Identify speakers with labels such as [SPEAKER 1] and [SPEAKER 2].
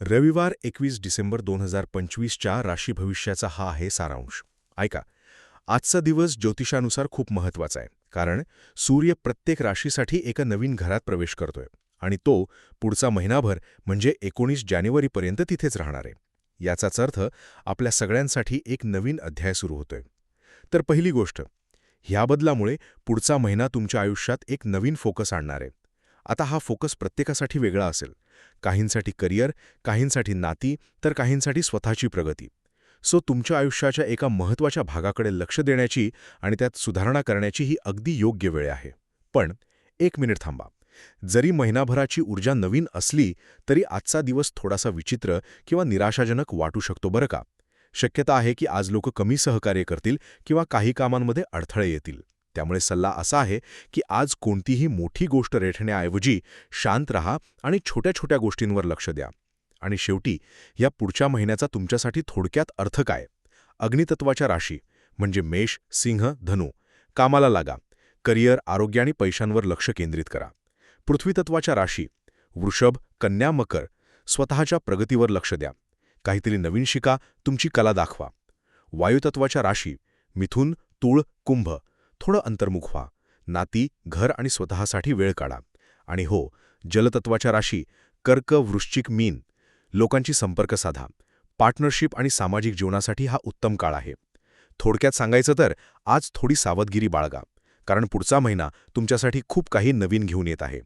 [SPEAKER 1] रविवार एकवीस डिसेंबर दोन हजार पंचवीसच्या राशी भविष्याचा हा आहे सारांश. ऐका आजचा दिवस ज्योतिषानुसार खूप महत्त्वाचा आहे कारण सूर्य प्रत्येक राशीसाठी एका नवीन घरात प्रवेश करतोय आणि तो पुढचा महिनाभर म्हणजे एकोणीस जानेवारीपर्यंत तिथेच राहणार आहे. याचाच अर्थ आपल्या सगळ्यांसाठी एक नवीन अध्याय सुरू होतोय. तर पहिली गोष्ट ह्या बदलामुळे पुढचा महिना तुमच्या आयुष्यात एक नवीन फोकस आणणार आहे. आता हा फोकस प्रत्येकासाठी वेगळा असेल. काहींसाठी करिअर काहींसाठी नाती तर काहींसाठी स्वतःची प्रगती. सो तुमच्या आयुष्याच्या एका महत्त्वाच्या भागाकडे लक्ष देण्याची आणि त्यात सुधारणा करण्याची ही अगदी योग्य वेळ आहे. पण एक मिनिट थांबा. जरी महिनाभराची ऊर्जा नवीन असली तरी आजचा दिवस थोडासा विचित्र किंवा निराशाजनक वाटू शकतो बरं का? शक्यता आहे की आज लोक कमी सहकार्य करतील किंवा काही कामांमध्ये अडथळे येतील. त्यामुळे सल्ला असा आहे की आज कोणतीही मोठी गोष्ट रेठण्याऐवजी शांत रहा आणि छोट्या छोट्या गोष्टींवर लक्ष द्या. आणि शेवटी या पुढच्या महिन्याचा तुमच्यासाठी थोडक्यात अर्थ काय? अग्नितत्वाच्या राशी म्हणजे मेष सिंह धनु कामाला लागा. करिअर आरोग्य आणि पैशांवर लक्ष केंद्रित करा. पृथ्वीतत्वाच्या राशी वृषभ कन्या मकर स्वतःच्या प्रगतीवर लक्ष द्या. काहीतरी नवीन शिका तुमची कला दाखवा. वायुतत्वाच्या राशी मिथुन तूळ कुंभ थोडं अंतर्मुख व्हा. नाती घर आणि स्वतःसाठी वेळ काढा. आणि हो जलतत्वाच्या राशी कर्क वृश्चिक मीन लोकांची संपर्क साधा. पार्टनरशिप आणि सामाजिक जीवनासाठी हा उत्तम काळ आहे. थोडक्यात सांगायचं तर आज थोडी सावधगिरी बाळगा. कारण पुढचा महिना तुमच्यासाठी खूप काही नवीन घेऊन येत आहे.